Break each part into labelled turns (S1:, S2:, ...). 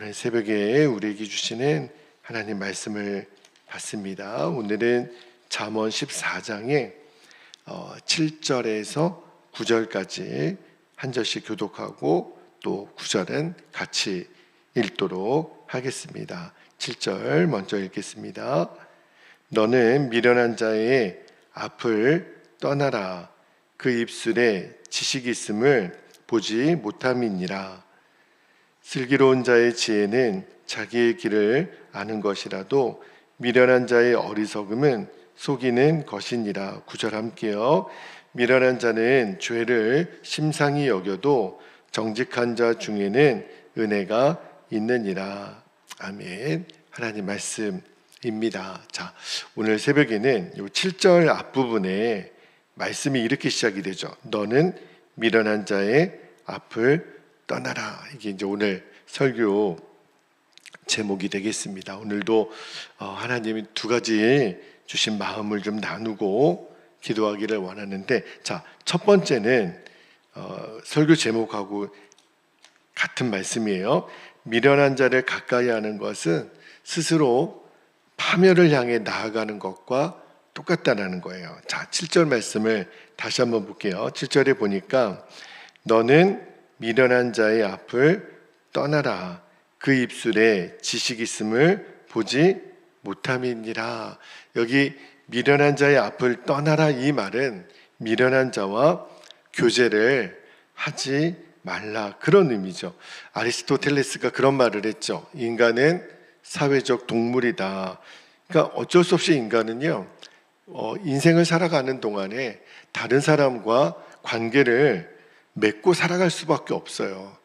S1: 오늘 새벽에 우리에게 주시는 하나님 말씀을 받습니다. 오늘은 잠언 14장에 7절에서 9절까지 한 절씩 교독하고 또 9절은 같이 읽도록 하겠습니다. 7절 먼저 읽겠습니다. 너는 미련한 자의 앞을 떠나라. 그 입술에 지식이 있음을 보지 못함이니라. 슬기로운 자의 지혜는 자기의 길을 아는 것이라도 미련한 자의 어리석음은 속이는 것이니라. 구절 함께요. 미련한 자는 죄를 심상히 여겨도 정직한 자 중에는 은혜가 있느니라. 아멘. 하나님 말씀입니다. 자, 오늘 새벽에는 요 7절 앞부분에 말씀이 이렇게 시작이 되죠. 너는 미련한 자의 앞을 떠나라. 이게 이제 오늘 설교 제목이 되겠습니다. 오늘도 어, 하나님이 두 가지 주신 마음을 좀 나누고 기도하기를 원하는데, 자, 첫 번째는 어, 설교 제목하고 같은 말씀이에요. 미련한 자를 가까이 하는 것은 스스로 파멸을 향해 나아가는 것과 똑같다라는 거예요. 자, 7절 말씀을 다시 한번 볼게요. 7절에 보니까 너는 미련한 자의 앞을 떠나라. 그 입술에 지식 있음을 보지 못함이니라. 여기 미련한 자의 앞을 떠나라 이 말은 미련한 자와 교제를 하지 말라 그런 의미죠. 아리스토텔레스가 그런 말을 했죠. 인간은 사회적 동물이다. 그러니까 어쩔 수 없이 인간은요 어, 인생을 살아가는 동안에 다른 사람과 관계를 맺고 살아갈 수밖에 없어요.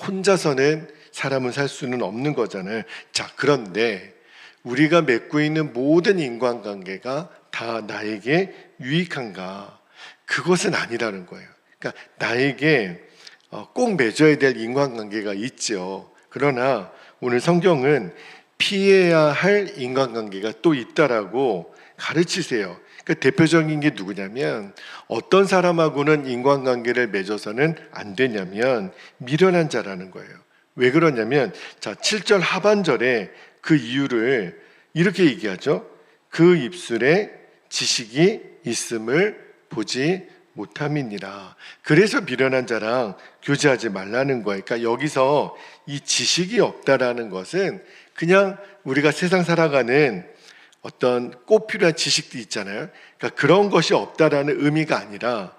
S1: 혼자서는 사람은 살 수는 없는 거잖아요. 자, 그런데 우리가 맺고 있는 모든 인간관계가 다 나에게 유익한가? 그것은 아니라는 거예요. 그러니까 나에게 어, 꼭 맺어야 될 인간관계가 있죠. 그러나 오늘 성경은 피해야 할 인간관계가 또 있다라고 가르치세요. 그 대표적인 게 누구냐면 어떤 사람하고는 인간관계를 맺어서는 안 되냐면 미련한 자라는 거예요. 왜 그러냐면 자 7절 하반절에 그 이유를 이렇게 얘기하죠. 그 입술에 지식이 있음을 보지 못함이니라. 그래서 미련한 자랑 교제하지 말라는 거예요. 그러니까 여기서 이 지식이 없다라는 것은 그냥 우리가 세상 살아가는 어떤 꼭 필요한 지식도 있잖아요. 그러니까 그런 것이 없다라는 의미가 아니라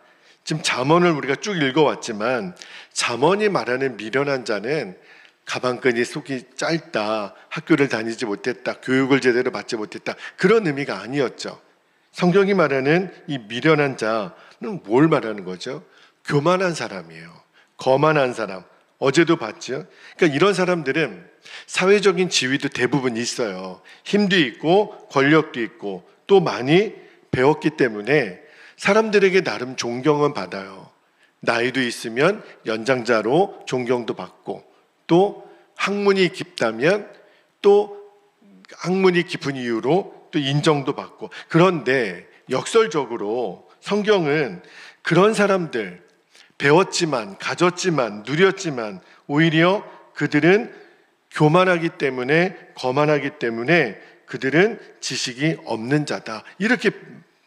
S1: 지금 잠언을 우리가 쭉 읽어왔지만 잠언이 말하는 미련한 자는 가방끈이 속이 짧다, 학교를 다니지 못했다, 교육을 제대로 받지 못했다 그런 의미가 아니었죠. 성경이 말하는 이 미련한 자는 뭘 말하는 거죠? 교만한 사람이에요. 거만한 사람. 어제도 봤죠. 그러니까 이런 사람들은 사회적인 지위도 대부분 있어요. 힘도 있고 권력도 있고 또 많이 배웠기 때문에 사람들에게 나름 존경은 받아요. 나이도 있으면 연장자로 존경도 받고 또 학문이 깊다면 또 학문이 깊은 이유로 또 인정도 받고 그런데 역설적으로 성경은 그런 사람들 배웠지만 가졌지만 누렸지만 오히려 그들은 교만하기 때문에 거만하기 때문에 그들은 지식이 없는 자다. 이렇게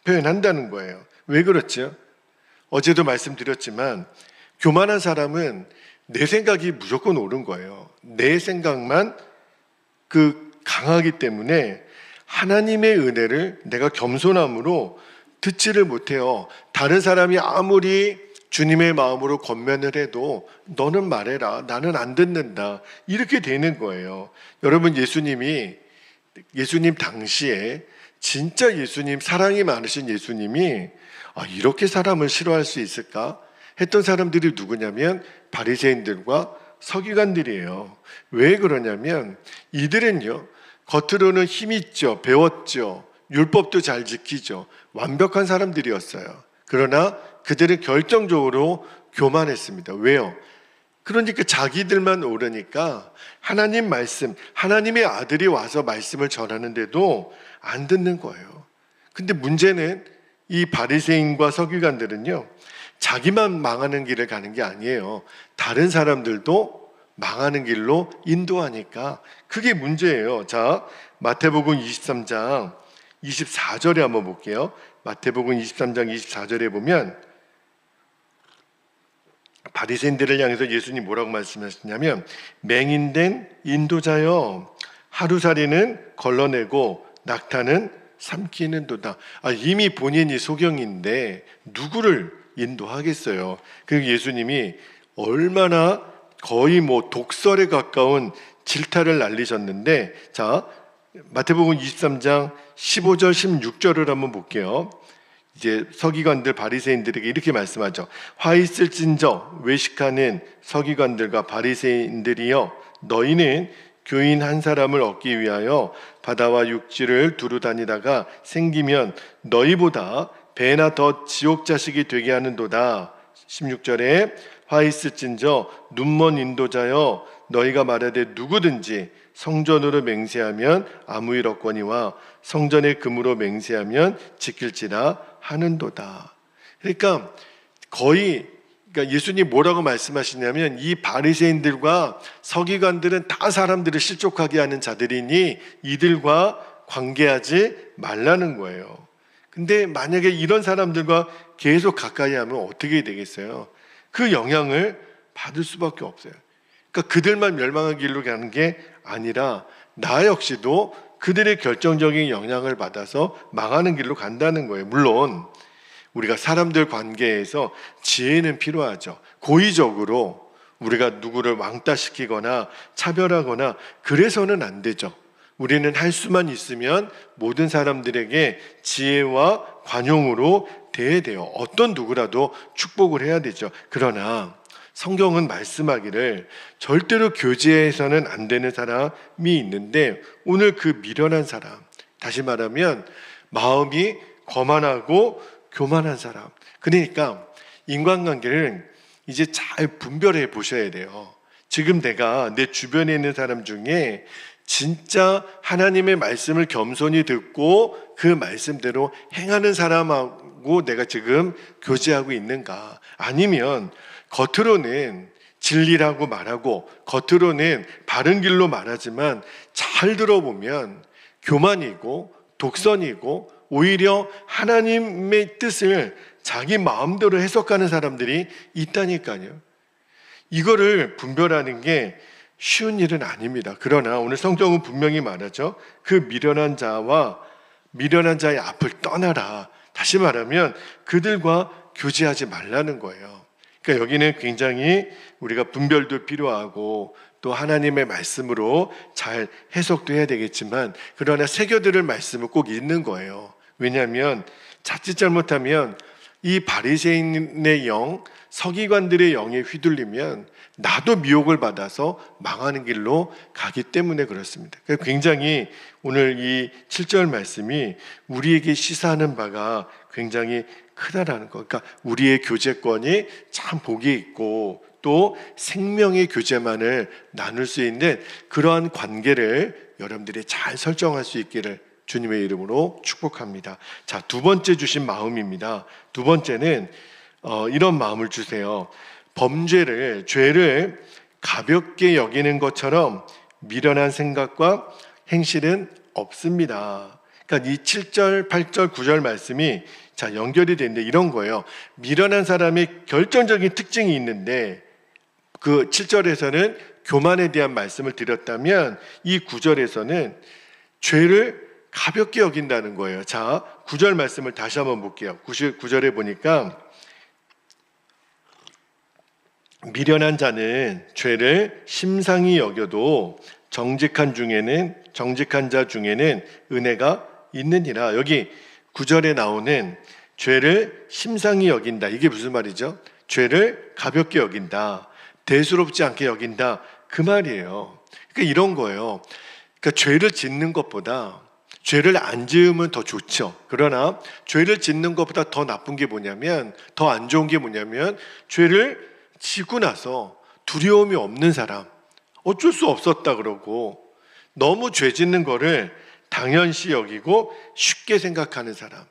S1: 표현한다는 거예요. 왜 그렇죠? 어제도 말씀드렸지만 교만한 사람은 내 생각이 무조건 옳은 거예요. 내 생각만 그 강하기 때문에 하나님의 은혜를 내가 겸손함으로 듣지를 못해요. 다른 사람이 아무리 주님의 마음으로 권면을 해도 너는 말해라. 나는 안 듣는다. 이렇게 되는 거예요. 여러분 예수님이 예수님 당시에 진짜 예수님 사랑이 많으신 예수님이 아, 이렇게 사람을 싫어할 수 있을까? 했던 사람들이 누구냐면 바리새인들과 서기관들이에요. 왜 그러냐면 이들은요 겉으로는 힘 있죠, 배웠죠, 율법도 잘 지키죠, 완벽한 사람들이었어요. 그러나 그들은 결정적으로 교만했습니다. 왜요? 그러니까 자기들만 오르니까 하나님 말씀, 하나님의 아들이 와서 말씀을 전하는데도 안 듣는 거예요. 근데 문제는 이 바리새인과 서기관들은요. 자기만 망하는 길을 가는 게 아니에요. 다른 사람들도 망하는 길로 인도하니까 그게 문제예요. 자, 마태복음 23장 24절에 한번 볼게요. 마태복음 23장 24절에 보면 바리새인들을 향해서 예수님 뭐라고 말씀하셨냐면 맹인된 인도자여 하루살이는 걸러내고 낙타는 삼키는도다. 아, 이미 본인이 소경인데 누구를 인도하겠어요. 그리고 예수님이 얼마나 거의 뭐 독설에 가까운 질타를 날리셨는데 자 마태복음 23장 15절 16절을 한번 볼게요. 이제 서기관들 바리새인들에게 이렇게 말씀하죠. 화 있을진저 외식하는 서기관들과 바리새인들이여 너희는 교인 한 사람을 얻기 위하여 바다와 육지를 두루 다니다가 생기면 너희보다 배나 더 지옥 자식이 되게 하는도다. 16절에 화 있을진저 눈먼 인도자여 너희가 말하되 누구든지 성전으로 맹세하면 아무 일 없거니와 성전의 금으로 맹세하면 지킬지라 하는도다. 그러니까 거의 그러니까 예수님 뭐라고 말씀하시냐면 이 바리새인들과 서기관들은 다 사람들을 실족하게 하는 자들이니 이들과 관계하지 말라는 거예요. 근데 만약에 이런 사람들과 계속 가까이 하면 어떻게 되겠어요? 그 영향을 받을 수밖에 없어요. 그러니까 그들만 멸망의 길로 가는 게 아니라 나 역시도 그들의 결정적인 영향을 받아서 망하는 길로 간다는 거예요. 물론 우리가 사람들 관계에서 지혜는 필요하죠. 고의적으로 우리가 누구를 왕따시키거나 차별하거나 그래서는 안 되죠. 우리는 할 수만 있으면 모든 사람들에게 지혜와 관용으로 대해야 돼요. 어떤 누구라도 축복을 해야 되죠. 그러나 성경은 말씀하기를 절대로 교제해서는 안 되는 사람이 있는데 오늘 그 미련한 사람, 다시 말하면 마음이 거만하고 교만한 사람. 그러니까 인간관계를 이제 잘 분별해 보셔야 돼요. 지금 내가 내 주변에 있는 사람 중에 진짜 하나님의 말씀을 겸손히 듣고 그 말씀대로 행하는 사람하고 내가 지금 교제하고 있는가? 아니면 겉으로는 진리라고 말하고 겉으로는 바른 길로 말하지만 잘 들어보면 교만이고 독선이고 오히려 하나님의 뜻을 자기 마음대로 해석하는 사람들이 있다니까요. 이거를 분별하는 게 쉬운 일은 아닙니다. 그러나 오늘 성경은 분명히 말하죠. 그 미련한 자와 미련한 자의 앞을 떠나라. 다시 말하면 그들과 교제하지 말라는 거예요. 그러니까 여기는 굉장히 우리가 분별도 필요하고 또 하나님의 말씀으로 잘 해석도 해야 되겠지만 그러나 새겨들을 말씀을 꼭 읽는 거예요. 왜냐하면 자칫 잘못하면 이 바리새인의 영, 서기관들의 영에 휘둘리면 나도 미혹을 받아서 망하는 길로 가기 때문에 그렇습니다. 굉장히 오늘 이 7절 말씀이 우리에게 시사하는 바가 굉장히 크다라는 거. 그러니까 우리의 교제권이 참 복이 있고 또 생명의 교제만을 나눌 수 있는 그러한 관계를 여러분들이 잘 설정할 수 있기를 주님의 이름으로 축복합니다. 자, 두 번째 주신 마음입니다. 두 번째는 어, 이런 마음을 주세요. 범죄를, 죄를 가볍게 여기는 것처럼 미련한 생각과 행실은 없습니다. 그러니까 이 7절, 8절, 9절 말씀이 자, 연결이 되는데 이런 거예요. 미련한 사람의 결정적인 특징이 있는데 그 7절에서는 교만에 대한 말씀을 드렸다면 이 9절에서는 죄를 가볍게 여긴다는 거예요. 자, 9절 말씀을 다시 한번 볼게요. 9절에 보니까 미련한 자는 죄를 심상히 여겨도 정직한 중에는 정직한 자 중에는 은혜가 있느니라. 여기 9절에 나오는 죄를 심상히 여긴다. 이게 무슨 말이죠? 죄를 가볍게 여긴다. 대수롭지 않게 여긴다. 그 말이에요. 그러니까 이런 거예요. 그러니까 죄를 짓는 것보다 죄를 안 지으면 더 좋죠. 그러나 죄를 짓는 것보다 더 나쁜 게 뭐냐면 더 안 좋은 게 뭐냐면 죄를 지고 나서 두려움이 없는 사람 어쩔 수 없었다 그러고 너무 죄 짓는 거를 당연시 여기고 쉽게 생각하는 사람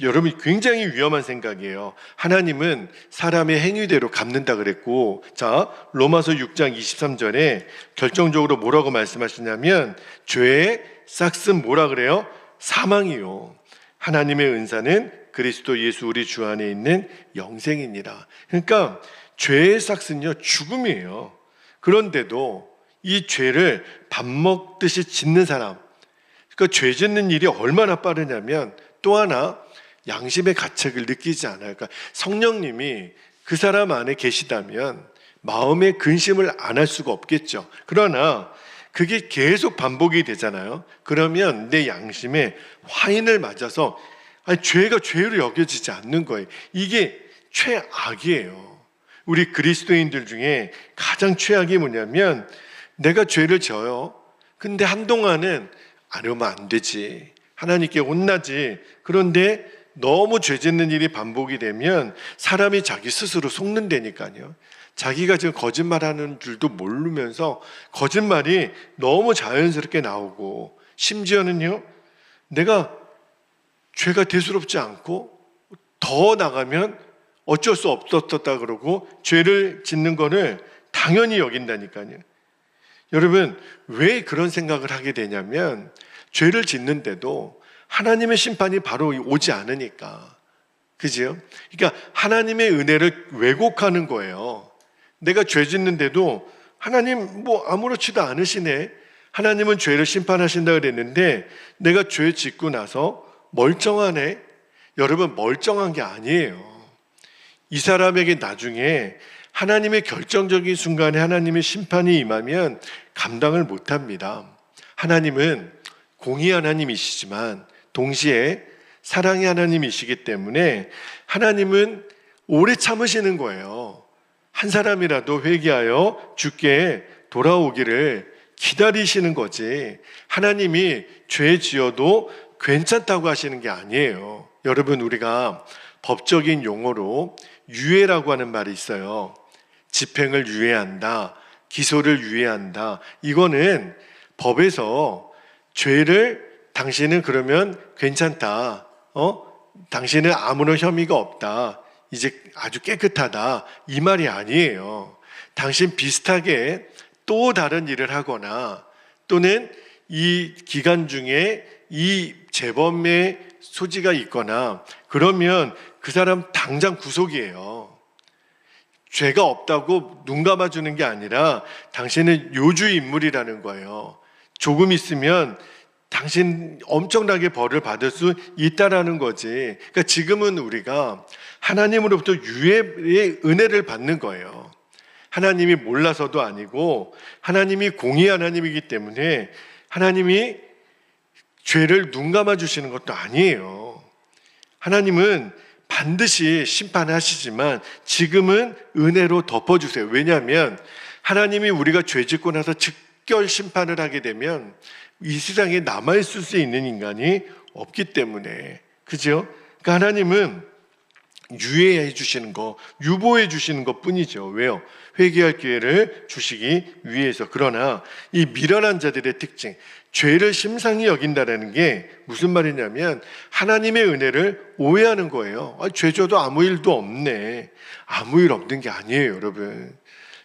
S1: 여러분 굉장히 위험한 생각이에요. 하나님은 사람의 행위대로 갚는다 그랬고, 자 로마서 6장 23절에 결정적으로 뭐라고 말씀하시냐면 죄의 싹슨 뭐라 그래요? 사망이요. 하나님의 은사는 그리스도 예수 우리 주 안에 있는 영생이니라. 그러니까 죄의 싹슨요 죽음이에요. 그런데도 이 죄를 밥 먹듯이 짓는 사람, 그러니까 죄 짓는 일이 얼마나 빠르냐면 또 하나 양심의 가책을 느끼지 않아요. 그러니까 성령님이 그 사람 안에 계시다면 마음의 근심을 안 할 수가 없겠죠. 그러나 그게 계속 반복이 되잖아요. 그러면 내 양심에 화인을 맞아서 아니, 죄가 죄로 여겨지지 않는 거예요. 이게 최악이에요. 우리 그리스도인들 중에 가장 최악이 뭐냐면 내가 죄를 져요. 근데 한동안은 안 하면 안 되지. 하나님께 혼나지. 그런데 너무 죄 짓는 일이 반복이 되면 사람이 자기 스스로 속는다니까요. 자기가 지금 거짓말하는 줄도 모르면서 거짓말이 너무 자연스럽게 나오고 심지어는요, 내가 죄가 대수롭지 않고 더 나가면 어쩔 수 없었다 그러고 죄를 짓는 거를 당연히 여긴다니까요. 여러분, 왜 그런 생각을 하게 되냐면 죄를 짓는데도 하나님의 심판이 바로 오지 않으니까. 그지요? 그러니까 하나님의 은혜를 왜곡하는 거예요. 내가 죄 짓는데도 하나님 뭐 아무렇지도 않으시네. 하나님은 죄를 심판하신다 그랬는데 내가 죄 짓고 나서 멀쩡하네. 여러분 멀쩡한 게 아니에요. 이 사람에게 나중에 하나님의 결정적인 순간에 하나님의 심판이 임하면 감당을 못 합니다. 하나님은 공의 하나님이시지만 동시에 사랑의 하나님이시기 때문에 하나님은 오래 참으시는 거예요. 한 사람이라도 회개하여 주께 돌아오기를 기다리시는 거지. 하나님이 죄 지어도 괜찮다고 하시는 게 아니에요. 여러분, 우리가 법적인 용어로 유예라고 하는 말이 있어요. 집행을 유예한다. 기소를 유예한다. 이거는 법에서 죄를 당신은 그러면 괜찮다. 어? 당신은 아무런 혐의가 없다. 이제 아주 깨끗하다. 이 말이 아니에요. 당신 비슷하게 또 다른 일을 하거나 또는 이 기간 중에 이 재범의 소지가 있거나 그러면 그 사람 당장 구속이에요. 죄가 없다고 눈 감아주는 게 아니라 당신은 요주 인물이라는 거예요. 조금 있으면 당신 엄청나게 벌을 받을 수 있다라는 거지. 그러니까 지금은 우리가 하나님으로부터 유예의 은혜를 받는 거예요. 하나님이 몰라서도 아니고 하나님이 공의 하나님이기 때문에 하나님이 죄를 눈 감아 주시는 것도 아니에요. 하나님은 반드시 심판하시지만 지금은 은혜로 덮어주세요. 왜냐하면 하나님이 우리가 죄 짓고 나서 즉결 심판을 하게 되면 이 세상에 남아있을 수 있는 인간이 없기 때문에. 그죠? 그러니까 하나님은 유예해 주시는 거, 유보해 주시는 것 뿐이죠. 왜요? 회개할 기회를 주시기 위해서. 그러나 이 미련한 자들의 특징, 죄를 심상히 여긴다라는 게 무슨 말이냐면 하나님의 은혜를 오해하는 거예요. 아, 죄져도 아무 일도 없네. 아무 일 없는 게 아니에요, 여러분.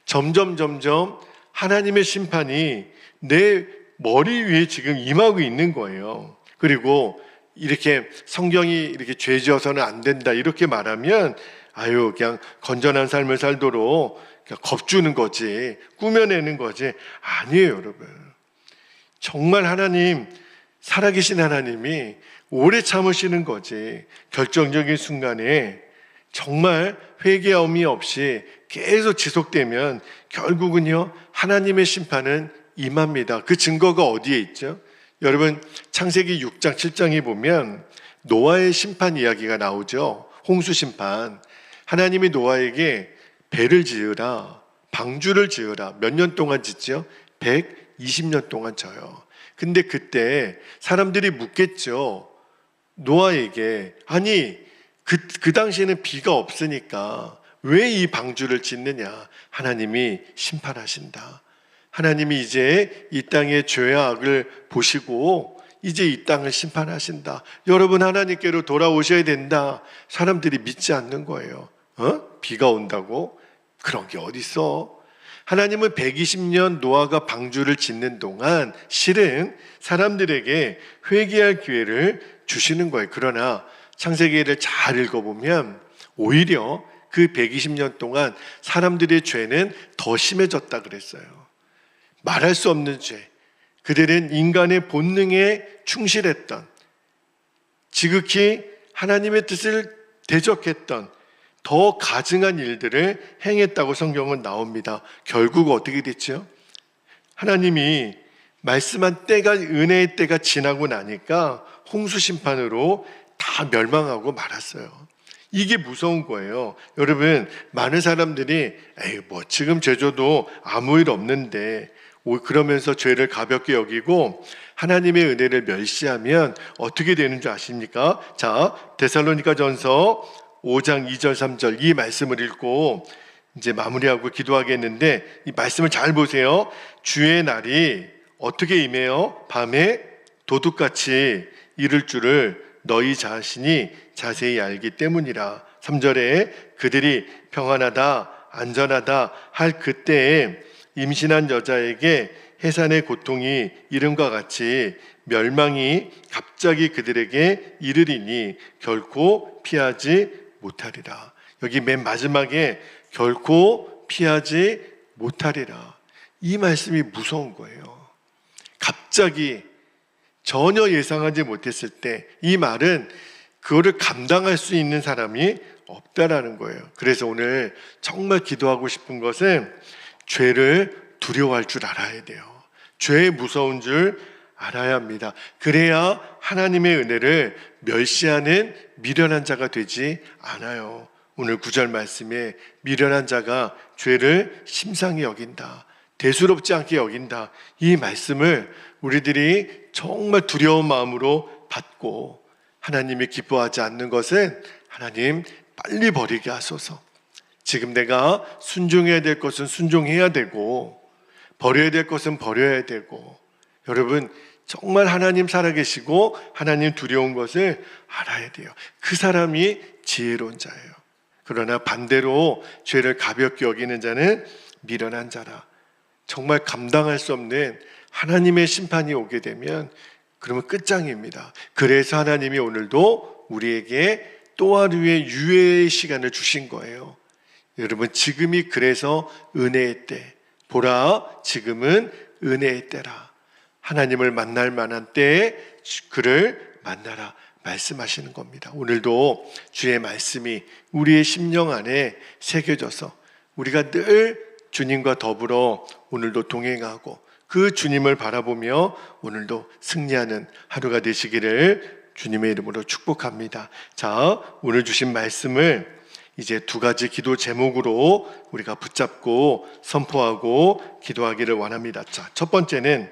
S1: 점점 점점 하나님의 심판이 내 머리 위에 지금 임하고 있는 거예요. 그리고 이렇게 성경이 이렇게 죄 지어서는 안 된다 이렇게 말하면 아유 그냥 건전한 삶을 살도록 겁주는 거지 꾸며내는 거지 아니에요 여러분 정말 하나님 살아계신 하나님이 오래 참으시는 거지 결정적인 순간에 정말 회개함이 없이 계속 지속되면 결국은요 하나님의 심판은 임합니다. 그 증거가 어디에 있죠? 여러분 창세기 6장 7장에 보면 노아의 심판 이야기가 나오죠. 홍수 심판. 하나님이 노아에게 배를 지으라, 방주를 지으라. 몇 년 동안 짓죠? 120년 동안 져요. 근데 그때 사람들이 묻겠죠. 노아에게 아니 그, 그 당시에는 비가 없으니까 왜 이 방주를 짓느냐? 하나님이 심판하신다. 하나님이 이제 이 땅의 죄악을 보시고 이제 이 땅을 심판하신다. 여러분 하나님께로 돌아오셔야 된다. 사람들이 믿지 않는 거예요. 어? 비가 온다고? 그런 게 어딨어? 하나님은 120년 노아가 방주를 짓는 동안 실은 사람들에게 회개할 기회를 주시는 거예요. 그러나 창세기를 잘 읽어보면 오히려 그 120년 동안 사람들의 죄는 더 심해졌다 그랬어요. 말할 수 없는 죄. 그들은 인간의 본능에 충실했던 지극히 하나님의 뜻을 대적했던 더 가증한 일들을 행했다고 성경은 나옵니다. 결국 어떻게 됐죠? 하나님이 말씀한 때가 은혜의 때가 지나고 나니까 홍수 심판으로 다 멸망하고 말았어요. 이게 무서운 거예요. 여러분, 많은 사람들이 에이 뭐 지금 제조도 아무 일 없는데 오- 그러면서 죄를 가볍게 여기고 하나님의 은혜를 멸시하면 어떻게 되는 줄 아십니까? 자, 데살로니가 전서 5장 2절 3절 이 말씀을 읽고 이제 마무리하고 기도하겠는데 이 말씀을 잘 보세요. 주의 날이 어떻게 임해요? 밤에 도둑같이 이를 줄을 너희 자신이 자세히 알기 때문이라. 3절에 그들이 평안하다, 안전하다 할 그때에 임신한 여자에게 해산의 고통이 이름과 같이 멸망이 갑자기 그들에게 이르리니 결코 피하지 못하리라. 여기 맨 마지막에 결코 피하지 못하리라. 이 말씀이 무서운 거예요. 갑자기 전혀 예상하지 못했을 때 이 말은 그거를 감당할 수 있는 사람이 없다라는 거예요. 그래서 오늘 정말 기도하고 싶은 것은 죄를 두려워할 줄 알아야 돼요. 죄의 무서운 줄 알아야 합니다. 그래야 하나님의 은혜를 멸시하는 미련한 자가 되지 않아요. 오늘 구절 말씀에 미련한 자가 죄를 심상히 여긴다. 대수롭지 않게 여긴다. 이 말씀을 우리들이 정말 두려운 마음으로 받고 하나님이 기뻐하지 않는 것은 하나님 빨리 버리게 하소서. 지금 내가 순종해야 될 것은 순종해야 되고 버려야 될 것은 버려야 되고 여러분 정말 하나님 살아계시고 하나님 두려운 것을 알아야 돼요. 그 사람이 지혜로운 자예요. 그러나 반대로 죄를 가볍게 여기는 자는 미련한 자라. 정말 감당할 수 없는 하나님의 심판이 오게 되면 그러면 끝장입니다. 그래서 하나님이 오늘도 우리에게 또 하루의 유예의 시간을 주신 거예요. 여러분 지금이 그래서 은혜의 때 보라 지금은 은혜의 때라 하나님을 만날 만한 때에 그를 만나라 말씀하시는 겁니다. 오늘도 주의 말씀이 우리의 심령 안에 새겨져서 우리가 늘 주님과 더불어 오늘도 동행하고 그 주님을 바라보며 오늘도 승리하는 하루가 되시기를 주님의 이름으로 축복합니다. 자, 오늘 주신 말씀을 이제 두 가지 기도 제목으로 우리가 붙잡고 선포하고 기도하기를 원합니다. 자, 첫 번째는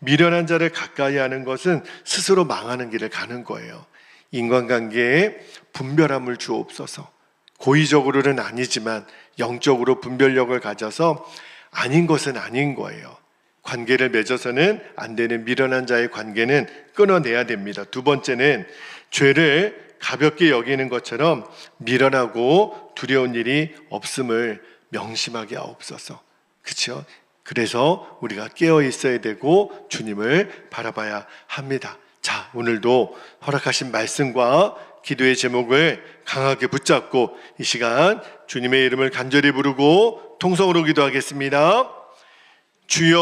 S1: 미련한 자를 가까이 하는 것은 스스로 망하는 길을 가는 거예요. 인간관계에 분별함을 주옵소서. 고의적으로는 아니지만 영적으로 분별력을 가져서 아닌 것은 아닌 거예요. 관계를 맺어서는 안 되는 미련한 자의 관계는 끊어내야 됩니다. 두 번째는 죄를 가볍게 여기는 것처럼 미련하고 두려운 일이 없음을 명심하게 하옵소서. 그렇죠? 그래서 우리가 깨어 있어야 되고 주님을 바라봐야 합니다. 자, 오늘도 허락하신 말씀과 기도의 제목을 강하게 붙잡고 이 시간 주님의 이름을 간절히 부르고 통성으로 기도하겠습니다. 주여